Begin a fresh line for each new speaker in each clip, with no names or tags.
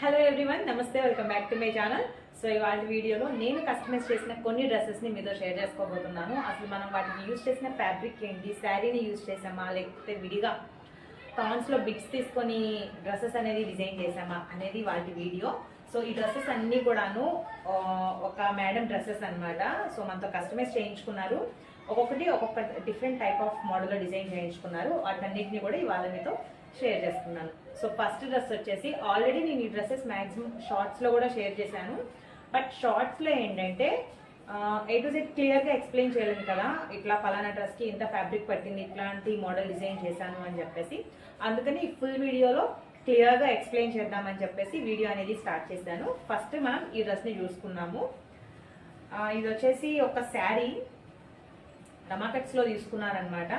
Hello everyone నమస్తే welcome back to my channel so ఇవాళ వీడియోలో నేను కస్టమైజ్ చేసిన కొన్ని డ్రెస్సెస్ని మీతో షేర్ చేసుకోబోతున్నాను. అసలు మనం వాటిని యూజ్ చేసిన ఫ్యాబ్రిక్ ఏంటి శారీని యూజ్ చేసామా లేకపోతే విడిగా థాన్స్లో బిట్స్ తీసుకొని డ్రెస్సెస్ అనేది డిజైన్ చేసామా అనేది వాటి వీడియో సో ఈ డ్రెస్సెస్ అన్నీ కూడాను ఒక మేడం డ్రెస్సెస్ అన్నమాట. సో మనతో కస్టమైజ్ చేయించుకున్నారు. ఒక్కొక్కటి ఒక్కొక్క డిఫరెంట్ టైప్ ఆఫ్ మోడల్లో డిజైన్ చేయించుకున్నారు. వాటన్నిటిని కూడా ఇవాళ మీతో షేర్ చేస్తున్నాను. సో ఫస్ట్ డ్రెస్ వచ్చేసి ఆల్రెడీ నేను ఈ డ్రెస్సెస్ మ్యాక్సిమం షార్ట్స్లో కూడా షేర్ చేశాను. బట్ షార్ట్స్లో ఏంటంటే ఏ టు జెడ్ క్లియర్గా ఎక్స్ప్లెయిన్ చేయలేను కదా. ఇట్లా ఫలానా డ్రెస్కి ఇంత ఫ్యాబ్రిక్ పట్టింది ఇట్లాంటి మోడల్ డిజైన్ చేశాను అని చెప్పేసి. అందుకని ఫుల్ వీడియోలో క్లియర్గా ఎక్స్ప్లెయిన్ చేద్దామని చెప్పేసి వీడియో అనేది స్టార్ట్ చేశాను. ఫస్ట్ మనం ఈ డ్రెస్ని చూసుకున్నాము. ఇది వచ్చేసి ఒక శారీ రమాకట్స్లో తీసుకున్నారనమాట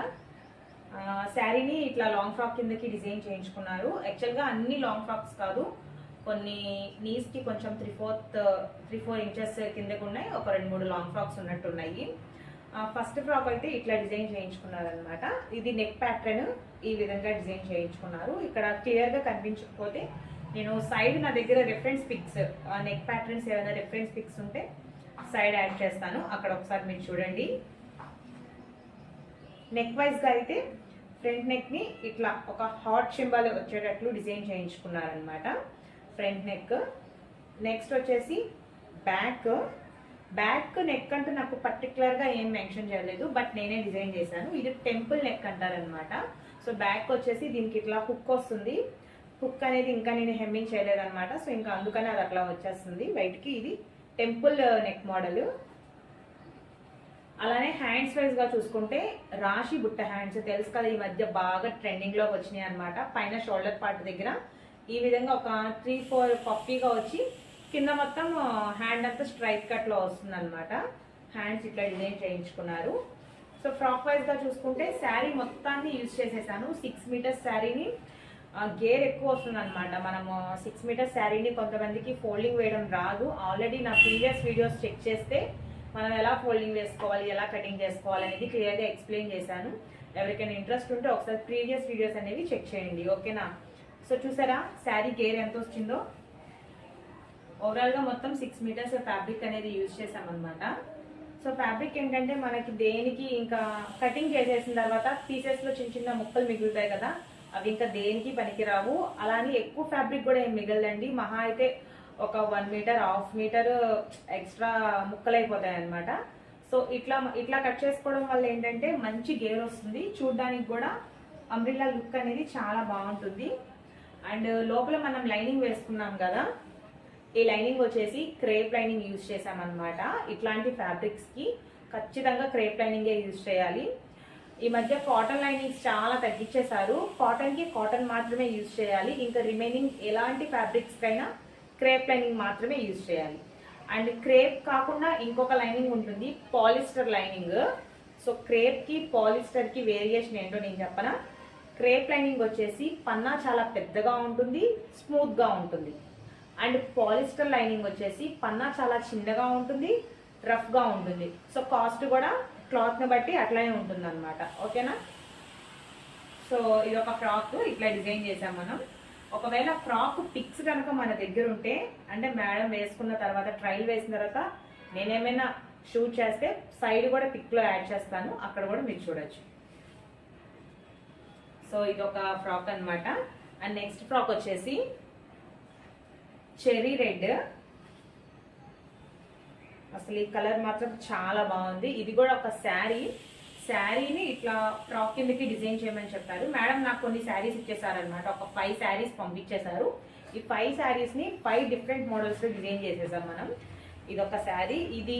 శారీని ఇట్లా లాంగ్ ఫ్రాక్ కిందకి డిజైన్ చేయించుకున్నారు. యాక్చువల్గా అన్ని లాంగ్ ఫ్రాక్స్ కాదు. కొన్ని నీస్కి కొంచెం three fourth three four inches కిందకు ఉన్నాయి. ఒక రెండు మూడు లాంగ్ ఫ్రాక్స్ ఉన్నట్టున్నాయి. ఫస్ట్ ఫ్రాక్ అయితే ఇట్లా డిజైన్ చేయించుకున్నారనమాట ఇది నెక్ ప్యాటర్న్ ఈ విధంగా డిజైన్ చేయించుకున్నారు. ఇక్కడ క్లియర్గా కనిపించకపోతే నేను సైడ్ నా దగ్గర రెఫరెన్స్ పిక్స్ నెక్ ప్యాటర్న్స్ ఏమైనా రెఫరెన్స్ పిక్స్ ఉంటే సైడ్ యాడ్ చేస్తాను. అక్కడ ఒకసారి మీరు చూడండి. నెక్ వైజ్గా అయితే ఫ్రంట్ నెక్ని ఇట్లా ఒక హాట్ సింబల్ వచ్చేటట్లు డిజైన్ చేయించుకున్నారనమాట ఫ్రంట్ నెక్ నెక్స్ట్ వచ్చేసి బ్యాక్ బ్యాక్ నెక్ అంటూ నాకు పర్టికులర్గా ఏం మెన్షన్ చేయలేదు బట్ నేనే డిజైన్ చేశాను. ఇది టెంపుల్ నెక్ అంటారనమాట సో బ్యాక్ వచ్చేసి దీనికి ఇట్లా హుక్ వస్తుంది. హుక్ అనేది ఇంకా నేను హెమ్మింగ్ చేయలేదన్నమాట. సో ఇంకా అందుకని అది అట్లా వచ్చేస్తుంది. బయటికి ఇది టెంపుల్ నెక్ మోడల్ అలానే హ్యాండ్స్ వైజ్గా చూసుకుంటే రాశి బుట్ట హ్యాండ్స్ తెలుసు కదా ఈ మధ్య బాగా ట్రెండింగ్ వచ్చినాయి అనమాట పైన షోల్డర్ పార్ట్ దగ్గర ఈ విధంగా ఒక త్రీ ఫోర్ పప్పీగా వచ్చి కింద మొత్తం హ్యాండ్ అంతా స్ట్రైట్ కట్లో వస్తుంది అనమాట హ్యాండ్స్ ఇట్లా డిజైన్ చేయించుకున్నారు. సో ఫ్రాక్ వైజ్గా చూసుకుంటే శారీ మొత్తాన్ని యూజ్ చేసేసాను. సిక్స్ మీటర్స్ శారీని గేర్ ఎక్కువ వస్తుంది అనమాట మనము సిక్స్ మీటర్స్ శారీని కొంతమందికి ఫోల్డింగ్ వేయడం రాదు. ఆల్రెడీ నా ప్రీవియస్ వీడియోస్ చెక్ చేస్తే మనం ఎలా ఫోల్డింగ్ వేసుకోవాలి ఎలా కటింగ్ చేసుకోవాలి అనేది క్లియర్గా ఎక్స్ప్లెయిన్ చేశాను. ఎవరికైనా ఇంట్రెస్ట్ ఉంటే ఒకసారి ప్రీవియస్ వీడియోస్ అనేవి చెక్ చేయండి ఓకేనా? సో చూసారా? శారీ గేర్ ఎంత వచ్చిందో? ఓవరాల్గా మొత్తం సిక్స్ మీటర్స్ ఫ్యాబ్రిక్ అనేది యూజ్ చేసామన్నమాట సో ఫ్యాబ్రిక్ ఏంటంటే మనకి దేనికి ఇంకా కటింగ్ చేసేసిన తర్వాత పీసెస్లో చిన్న చిన్న ముక్కలు మిగులుతాయి కదా అవి ఇంకా దేనికి పనికిరావు. అలానే ఎక్కువ ఫ్యాబ్రిక్ కూడా ఏం మిగలదండి. మహా అయితే ఒక one metre half metre extra ముక్కలు అనమాట సో ఇట్లా ఇట్లా కట్ చేసుకోవడం వల్ల ఏంటంటే మంచి గేర్ వస్తుంది. చూడడానికి కూడా అంబ్రిల్లా లుక్ అనేది చాలా బాగుంటుంది. అండ్ లోపల మనం లైనింగ్ వేసుకున్నాం కదా ఈ లైనింగ్ వచ్చేసి క్రేప్ లైనింగ్ యూజ్ చేసామన్నమాట ఇట్లాంటి ఫ్యాబ్రిక్స్కి ఖచ్చితంగా క్రేప్ లైనింగే యూజ్ చేయాలి. ఈ మధ్య కాటన్ లైనింగ్స్ చాలా తగ్గించేశారు. కాటన్కి కాటన్ మాత్రమే యూజ్ చేయాలి. ఇంకా రిమైనింగ్ ఎలాంటి ఫ్యాబ్రిక్స్కైనా క్రేప్ లైనింగ్ మాత్రమే యూజ్ చేయాలి. అండ్ క్రేప్ కాకుండా ఇంకొక లైనింగ్ ఉంటుంది పాలిస్టర్ లైనింగ్. సో క్రేప్కి పాలిస్టర్కి వేరియేషన్ ఏంటో నేను చెప్పనా? క్రేప్ లైనింగ్ వచ్చేసి పన్నా చాలా పెద్దగా ఉంటుంది స్మూత్గా ఉంటుంది. అండ్ పాలిస్టర్ లైనింగ్ వచ్చేసి పన్నా చాలా చిన్నగా ఉంటుంది రఫ్గా ఉంటుంది. సో కాస్ట్ కూడా క్లాత్ని బట్టి అట్లానే ఉంటుంది అనమాట ఓకేనా? సో ఇది ఒక ఫ్రాక్ ఇట్లా డిజైన్ చేసాం మనం. ఒకవేళ ఫ్రాక్ పిక్స్ కనుక మన దగ్గర ఉంటే అంటే మేడం వేసుకున్న తర్వాత ట్రైల్ వేసిన తర్వాత నేనేమైనా షూట్ చేస్తే సైడ్ కూడా పిక్లో యాడ్ చేస్తాను. అక్కడ కూడా మీరు చూడొచ్చు. సో ఇది ఒక ఫ్రాక్ అన్నమాట. అండ్ నెక్స్ట్ ఫ్రాక్ వచ్చేసి చెరీ రెడ్ అసలు ఈ కలర్ మాత్రం చాలా బాగుంది. ఇది కూడా ఒక శారీ శారీని ఇట్లా ఫ్రాక్ కిందకి డిజైన్ చేయమని చెప్పారు. మేడం నాకు కొన్ని శారీస్ ఇచ్చేసారనమాట ఒక ఫైవ్ శారీస్ పంపించేశారు. ఈ ఫైవ్ శారీస్ని ఫైవ్ డిఫరెంట్ మోడల్స్లో డిజైన్ చేసేసాం మనం. ఇది ఒక శారీ. ఇది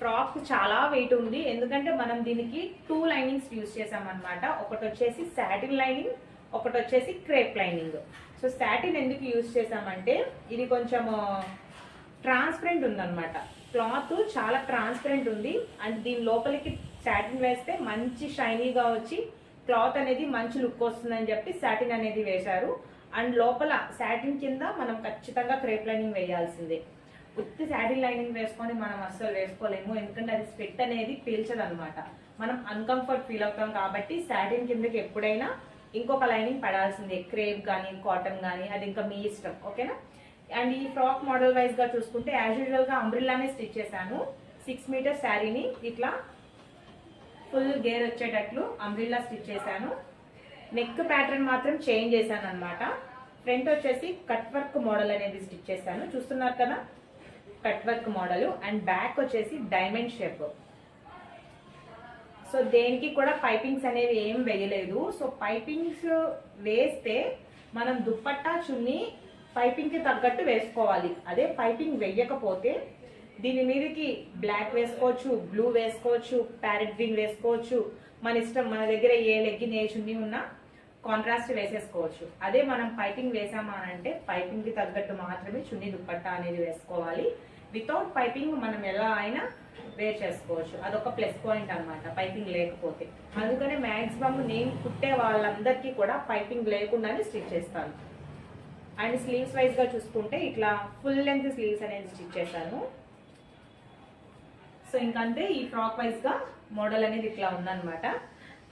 ఫ్రాక్ చాలా వెయిట్ ఉంది. ఎందుకంటే మనం దీనికి టూ లైనింగ్స్ యూజ్ చేసామన్నమాట ఒకటి వచ్చేసి శాటిన్ లైనింగ్ ఒకటి వచ్చేసి క్రేప్ లైనింగ్ సో శాటిన్ ఎందుకు యూజ్ చేసామంటే ఇది కొంచెం ట్రాన్స్పరెంట్ ఉందన్నమాట. క్లాత్ చాలా ట్రాన్స్పరెంట్ ఉంది. అండ్ దీని లోపలికి శాటిన్ వేస్తే మంచి షైనీగా వచ్చి క్లాత్ అనేది మంచి లుక్ వస్తుందని చెప్పి శాటిన్ అనేది వేశారు. అండ్ లోపల శాటిన్ కింద మనం ఖచ్చితంగా క్రేప్ లైనింగ్ వేయాల్సిందే. ఉత్తి శాటిన్ లైనింగ్ వేసుకొని మనం అస్సలు వేసుకోలేము. ఎందుకంటే అది స్పెట్ అనేది పీల్చదు అనమాట మనం అన్కంఫర్ట్ ఫీల్ అవుతాం కాబట్టి శాటిన్ కిందకి ఎప్పుడైనా ఇంకొక లైనింగ్ పడాల్సిందే. క్రేప్ కానీ కాటన్ కానీ అది ఇంకా మీ ఇష్టం. ఓకేనా అండ్ ఈ ఫ్రాక్ మోడల్ వైజ్గా చూసుకుంటే యాజ్ యూజువల్గా అంబ్రిల్లానే స్టిచ్ చేశాను. సిక్స్ మీటర్ శారీని ఇట్లా ఫుల్ గేర్ వచ్చేటట్లు అంబ్రిల్లా స్టిచ్ చేశాను. నెక్ ప్యాటర్న్ మాత్రం చేంజ్ చేశాను అనమాట ఫ్రంట్ వచ్చేసి కట్ వర్క్ మోడల్ అనేది స్టిచ్ చేశాను. చూస్తున్నారు కదా? Cut work model and back వచ్చేసి డైమండ్ షేప్ సో దేనికి కూడా పైపింగ్స్ అనేవి ఏం వేయలేదు. సో పైపింగ్స్ వేస్తే మనం దుప్పట్టా చున్ని పైపింగ్కి తగ్గట్టు వేసుకోవాలి. అదే పైపింగ్ వేయకపోతే దీని మీదకి బ్లాక్ వేసుకోవచ్చు బ్లూ వేసుకోవచ్చు ప్యారెట్ గ్రీన్ వేసుకోవచ్చు. మన ఇష్టం మన దగ్గర ఏ లెగ్గిన్ ఏ చున్నీ ఉన్నా కాంట్రాస్ట్ వేసేసుకోవచ్చు. అదే మనం పైపింగ్ వేసామా అంటే పైపింగ్కి తగ్గట్టు మాత్రమే చున్నీ దుప్పట్టా అనేది వేసుకోవాలి. వితౌట్ పైపింగ్ మనం ఎలా అయినా వేర్ చేసుకోవచ్చు. అదొక ప్లస్ పాయింట్ అనమాట పైపింగ్ లేకపోతే. అందుకనే మ్యాక్సిమం నేను కుట్టే వాళ్ళందరికీ కూడా పైపింగ్ లేకుండానే స్టిచ్ చేస్తాను. అండ్ స్లీవ్స్ వైజ్గా చూసుకుంటే ఇట్లా ఫుల్ లెంగ్త్ స్లీవ్స్ అనేది స్టిచ్ చేశాను. సో ఇంకంతే ఈ ఫ్రాక్ వైజ్గా మోడల్ అనేది ఇట్లా ఉందనమాట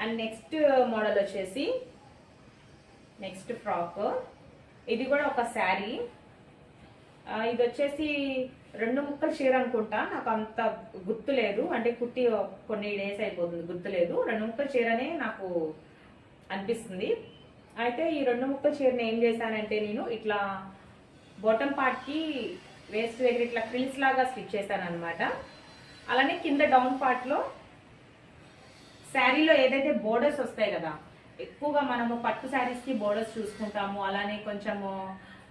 అండ్ నెక్స్ట్ మోడల్ వచ్చేసి నెక్స్ట్ ఫ్రాక్. ఇది కూడా ఒక శారీ. ఇది వచ్చేసి రెండు ముక్కలు చీర అనుకుంటా. నాకు అంత గుర్తు లేదు. అంటే కుట్టి కొన్ని డేస్ అయిపోతుంది గుర్తు లేదు. రెండు ముక్కల చీరనే నాకు అనిపిస్తుంది. అయితే ఈ రెండు ముక్కల చీరని ఏం చేశానంటే నేను ఇట్లా బాటమ్ పార్ట్కి వేస్ట్ దగ్గర ఇట్లా ఫ్రిల్స్ లాగా స్టిచ్ చేశాను అనమాట అలానే కింద డౌన్ పార్ట్లో శారీలో ఏదైతే బోర్డర్స్ వస్తాయి కదా ఎక్కువగా మనము పట్టు శారీస్కి బోర్డర్స్ చూసుకుంటాము అలానే కొంచెము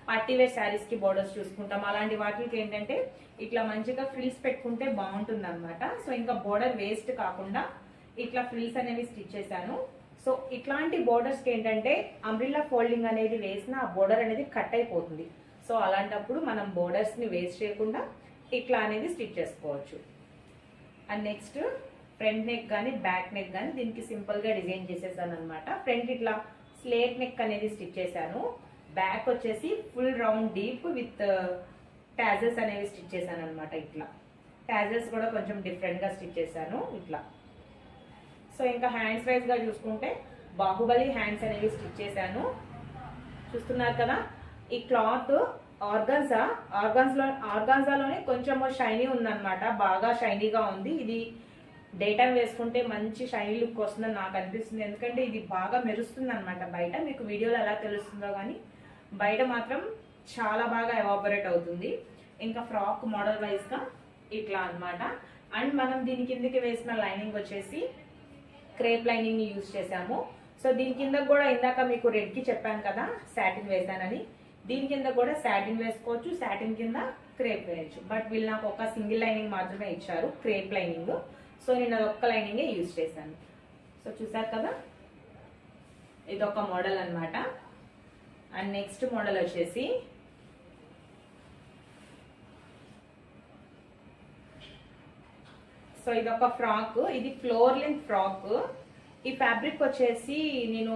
పార్టీ శారీస్కి బోర్డర్స్ చూసుకుంటాము. అలాంటి వాటికి ఏంటంటే ఇట్లా మంచిగా ఫ్రిల్స్ పెట్టుకుంటే బాగుంటుంది అనమాట సో ఇంకా బోర్డర్ వేస్ట్ కాకుండా ఇట్లా ఫ్రిల్స్ అనేవి స్టిచ్ చేశాను. సో ఇట్లాంటి బోర్డర్స్కి ఏంటంటే అంబ్రిల్లా ఫోల్డింగ్ అనేది వేసిన ఆ బోర్డర్ అనేది కట్ అయిపోతుంది. సో అలాంటప్పుడు మనం బోర్డర్స్ని వేస్ట్ చేయకుండా ఇట్లా అనేది స్టిచ్ చేసుకోవచ్చు. అండ్ నెక్స్ట్ ఫ్రంట్ నెక్ కానీ బ్యాక్ నెక్ కానీ దీనికి సింపుల్గా డిజైన్ చేసేసాను అనమాట ఫ్రంట్ ఇట్లా స్లేట్ నెక్ అనేది స్టిచ్ చేశాను. బ్యాక్ వచ్చేసి full round deep with tassels అనేవి స్టిచ్ చేశాను అనమాట ఇట్లా. ట్యాజెస్ కూడా కొంచెం డిఫరెంట్గా స్టిచ్ చేశాను ఇట్లా. సో ఇంకా హ్యాండ్స్ వైజ్గా చూసుకుంటే బాహుబలి హ్యాండ్స్ అనేవి స్టిచ్ చేశాను. చూస్తున్నారు కదా? ఈ క్లాత్ ఆర్గాన్సా ఆర్గాన్స్లో ఆర్గాన్జాలోనే కొంచెం షైనీ ఉందన్నమాట. బాగా షైనీగా ఉంది. ఇది డే టైం వేసుకుంటే మంచి షైనీ లుక్ వస్తుందని నాకు అనిపిస్తుంది. ఎందుకంటే ఇది బాగా మెరుస్తుంది అనమాట బయట. మీకు వీడియోలో ఎలా తెలుస్తుందో కానీ బయట మాత్రం చాలా బాగా ఎవాపరేట్ అవుతుంది. ఇంకా ఫ్రాక్ మోడల్ వైజ్గా ఇట్లా అన్నమాట. అండ్ మనం దీని కిందకి వేసిన లైనింగ్ వచ్చేసి క్రేప్ లైనింగ్ యూజ్ చేసాము సో దీని కింద కూడా ఇందాక మీకు రెడ్కి చెప్పాను కదా సాటిన్ వేసానని దీని కింద కూడా శాటిన్ వేసుకోవచ్చు శాటిన్ కింద క్రేప్ వేయచ్చు. బట్ వీళ్ళు నాకు ఒక సింగిల్ లైనింగ్ మాత్రమే ఇచ్చారు క్రేప్ లైనింగ్ సో నేను అది ఒక్క లైనింగే యూజ్ చేశాను. సో చూసారు కదా? ఇది ఒక మోడల్ అనమాట అండ్ నెక్స్ట్ మోడల్ వచ్చేసి సో ఇది ఒక ఫ్రాక్ ఇది ఫ్లోర్ లెంత్ ఫ్రాక్ ఈ ఫ్యాబ్రిక్ వచ్చేసి నేను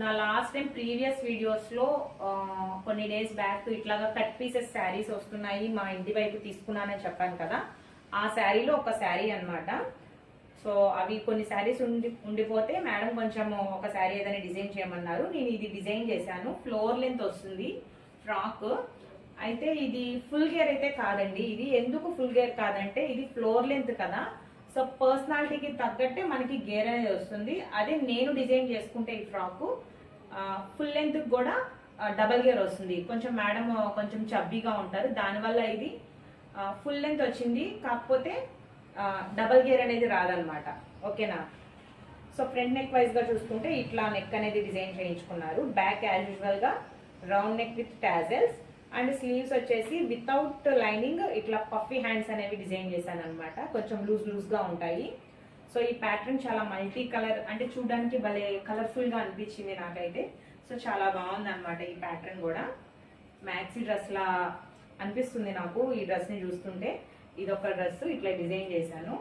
నా లాస్ట్ టైం ప్రీవియస్ వీడియోస్లో కొన్ని డేస్ బ్యాక్ ఇట్లాగా కట్ పీసెస్ శారీస్ వస్తున్నాయి మా ఇంటి వైపు తీసుకున్నానని చెప్పాను కదా. ఆ శారీలో ఒక శారీ అన్నమాట. సో అవి కొన్ని శారీస్ ఉండి ఉండిపోతే మేడం కొంచెం ఒక శారీ ఏదైనా డిజైన్ చేయమన్నారు. నేను ఇది డిజైన్ చేశాను. ఫ్లోర్ లెంత్ వస్తుంది ఫ్రాక్ అయితే ఇది ఫుల్ గేర్ అయితే కాదండి ఇది. ఎందుకు ఫుల్ గేర్ కాదంటే ఇది ఫ్లోర్ లెంత్ కదా. సో పర్సనాలిటీకి తగ్గట్టే మనకి గేర్ అనేది వస్తుంది. అదే నేను డిజైన్ చేసుకుంటే ఈ ఫ్రాక్ ఫుల్ లెంత్ కూడా డబల్ గేర్ వస్తుంది. కొంచెం మేడం కొంచెం చబ్బీగా ఉంటారు. దానివల్ల ఇది ఫుల్ లెంత్ వచ్చింది. కాకపోతే డబల్ గేర్ అనేది రాదనమాట ఓకేనా? సో ఫ్రంట్ నెక్ వైజ్గా చూసుకుంటే ఇట్లా నెక్ అనేది డిజైన్ చేయించుకున్నారు. బ్యాక్ యాజ్ యూజువల్గా round neck with tassels and sleeves వచ్చేసి వితౌట్ లైనింగ్ ఇట్లా పఫీ హ్యాండ్స్ అనేవి డిజైన్ చేశాను అనమాట కొంచెం లూజ్ లూజ్గా ఉంటాయి. సో ఈ ప్యాటర్న్ చాలా మల్టీ కలర్ అంటే చూడడానికి భలే కలర్ఫుల్గా అనిపించింది నాకైతే. సో చాలా బాగుంది అనమాట ఈ ప్యాటర్న్ కూడా. మ్యాక్సీ డ్రెస్లా అనిపిస్తుంది నాకు ఈ డ్రెస్ని చూస్తుంటే. ఇది ఒక డ్రెస్ ఇట్లా డిజైన్ చేశాను.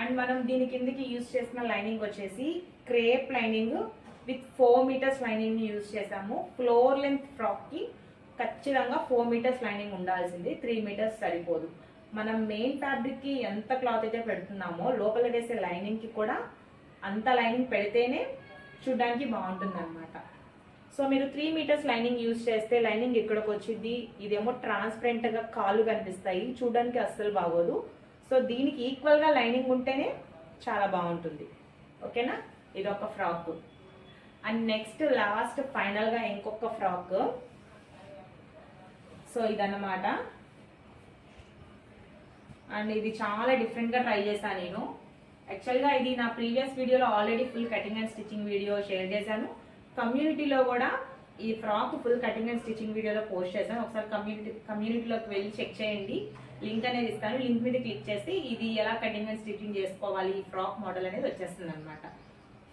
అండ్ మనం దీని కిందకి యూజ్ చేసిన లైనింగ్ వచ్చేసి crepe lining with four metres లైనింగ్ని యూజ్ చేసాము ఫ్లోర్ లెంత్ ఫ్రాక్కి ఖచ్చితంగా ఫోర్ మీటర్స్ లైనింగ్ ఉండాల్సింది. త్రీ మీటర్స్ సరిపోదు. మనం మెయిన్ ఫ్యాబ్రిక్కి ఎంత క్లాత్ అయితే పెడుతున్నామో లోపల వేసే లైనింగ్కి కూడా అంత లైనింగ్ పెడితేనే చూడడానికి బాగుంటుంది అనమాట సో మీరు త్రీ మీటర్స్ లైనింగ్ యూజ్ చేస్తే లైనింగ్ ఇక్కడికి వచ్చింది ఇదేమో ట్రాన్స్పరెంట్గా కాలు కనిపిస్తాయి చూడడానికి అస్సలు బాగోదు. సో దీనికి ఈక్వల్గా లైనింగ్ ఉంటేనే చాలా బాగుంటుంది. ఓకేనా? ఇది ఒక ఫ్రాక్. అండ్ నెక్స్ట్ లాస్ట్ ఫైనల్గా ఇంకొక ఫ్రాక్. సో ఇదన్నమాట. అండ్ ఇది చాలా డిఫరెంట్గా ట్రై చేశాను నేను. యాక్చువల్గా ఇది నా ప్రీవియస్ వీడియోలో already full cutting and stitching video share చేశాను. కమ్యూనిటీలో కూడా ఈ frock full cutting and stitching వీడియోలో పోస్ట్ చేశాను. ఒకసారి కమ్యూనిటీ కమ్యూనిటీలోకి వెళ్ళి చెక్ చేయండి. లింక్ అనేది ఇస్తాను. లింక్ మీద క్లిక్ చేసి ఇది ఎలా కటింగ్ అండ్ స్టిచ్చింగ్ చేసుకోవాలి ఈ ఫ్రాక్ మోడల్ అనేది వచ్చేస్తుంది అనమాట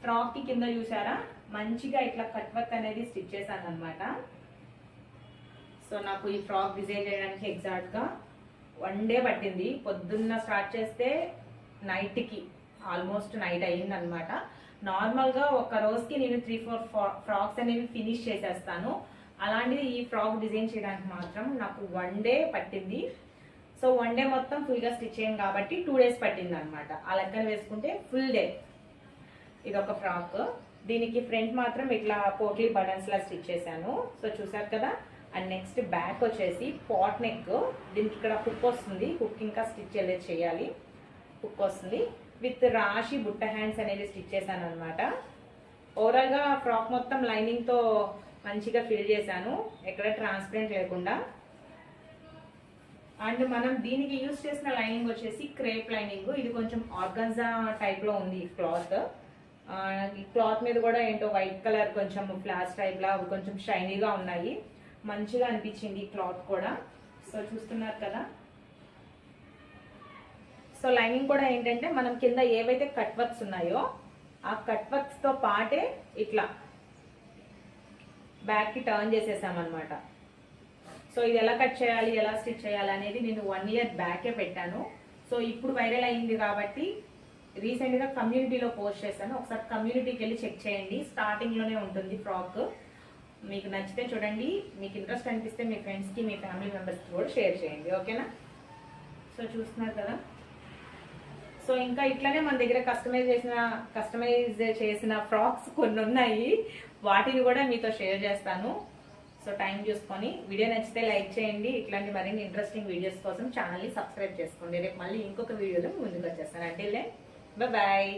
ఫ్రాక్కి కింద చూసారా మంచిగా ఇట్లా కట్ వర్క్ అనేది స్టిచ్ చేశాను అనమాట సో నాకు ఈ ఫ్రాక్ డిజైన్ చేయడానికి ఎగ్జాక్ట్గా వన్ డే పట్టింది. పొద్దున్న స్టార్ట్ చేస్తే నైట్కి ఆల్మోస్ట్ నైట్ అయ్యింది అనమాట ఒక రోజుకి నేను త్రీ ఫోర్ ఫ్రాక్స్ అనేవి ఫినిష్ చేసేస్తాను. అలాంటిది ఈ ఫ్రాక్ డిజైన్ చేయడానికి మాత్రం నాకు వన్ డే పట్టింది. సో వన్ డే మొత్తం ఫుల్గా స్టిచ్ చేయం కాబట్టి టూ డేస్ పట్టింది అనమాట ఆ లెక్కన వేసుకుంటే ఫుల్ డే. ఇది ఒక ఫ్రాక్. దీనికి ఫ్రంట్ మాత్రం ఇట్లా పోట్లీ బటన్స్లా స్టిచ్ చేశాను. సో చూసారు కదా? అండ్ నెక్స్ట్ బ్యాక్ వచ్చేసి పాట్ నెక్. దీనికి ఇక్కడ హుక్ వస్తుంది. హుక్ ఇంకా స్టిచ్ అనేది చేయాలి. హుక్ వస్తుంది. విత్ రాశి బుట్ట హ్యాండ్స్ అనేది స్టిచ్ చేశాను అనమాట ఓవరాల్గా ఫ్రాక్ మొత్తం లైనింగ్తో మంచిగా ఫిల్ చేశాను. ఎక్కడ ట్రాన్స్పరెంట్ లేకుండా. అండ్ మనం దీనికి యూజ్ చేసిన లైనింగ్ వచ్చేసి క్రేప్ లైనింగ్ ఇది కొంచెం ఆర్గన్జా టైప్లో ఉంది ఈ క్లాత్ ఈ క్లాత్ మీద కూడా ఏంటో వైట్ కలర్ కొంచెం ఫ్లాష్ టైప్లా అవి కొంచెం షైనీగా ఉన్నాయి. మంచిగా అనిపించింది ఈ క్లాత్ కూడా. సో చూస్తున్నారు కదా. సో లైనింగ్ కూడా ఏంటంటే మనం కింద ఏవైతే కట్ వర్క్స్ ఉన్నాయో ఆ కట్ వర్క్స్తో పాటే ఇట్లా బ్యాక్కి టర్న్ చేసేసామన్నమాట. సో ఇది ఎలా కట్ చేయాలి ఎలా స్టిచ్ చేయాలి అనేది నేను వన్ ఇయర్ బ్యాకే పెట్టాను. సో ఇప్పుడు వైరల్ అయింది కాబట్టి రీసెంట్గా కమ్యూనిటీలో పోస్ట్ చేశాను. ఒకసారి కమ్యూనిటీకి వెళ్ళి చెక్ చేయండి. స్టార్టింగ్లోనే ఉంటుంది ఫ్రాక్ మీకు నచ్చితే చూడండి మీకు ఇంట్రెస్ట్ అనిపిస్తే మీ ఫ్రెండ్స్కి మీ ఫ్యామిలీ మెంబర్స్కి కూడా షేర్ చేయండి ఓకేనా సో చూస్తున్నారు కదా? సో ఇంకా ఇట్లానే మన దగ్గర కస్టమైజ్ చేసిన కస్టమైజ్ చేసిన ఫ్రాక్స్ కొన్ని ఉన్నాయి. వాటిని కూడా మీతో షేర్ చేస్తాను. సో టైం చూసుకొని వీడియో నచ్చితే లైక్ చేయండి. ఇట్లాంటి మరిన్ని ఇంట్రెస్టింగ్ వీడియోస్ కోసం ఛానల్ని సబ్స్క్రైబ్ చేసుకోండి. రేపు మళ్ళీ ఇంకొక వీడియోలో ముందుకు వచ్చేస్తాను. అంటే బాయ్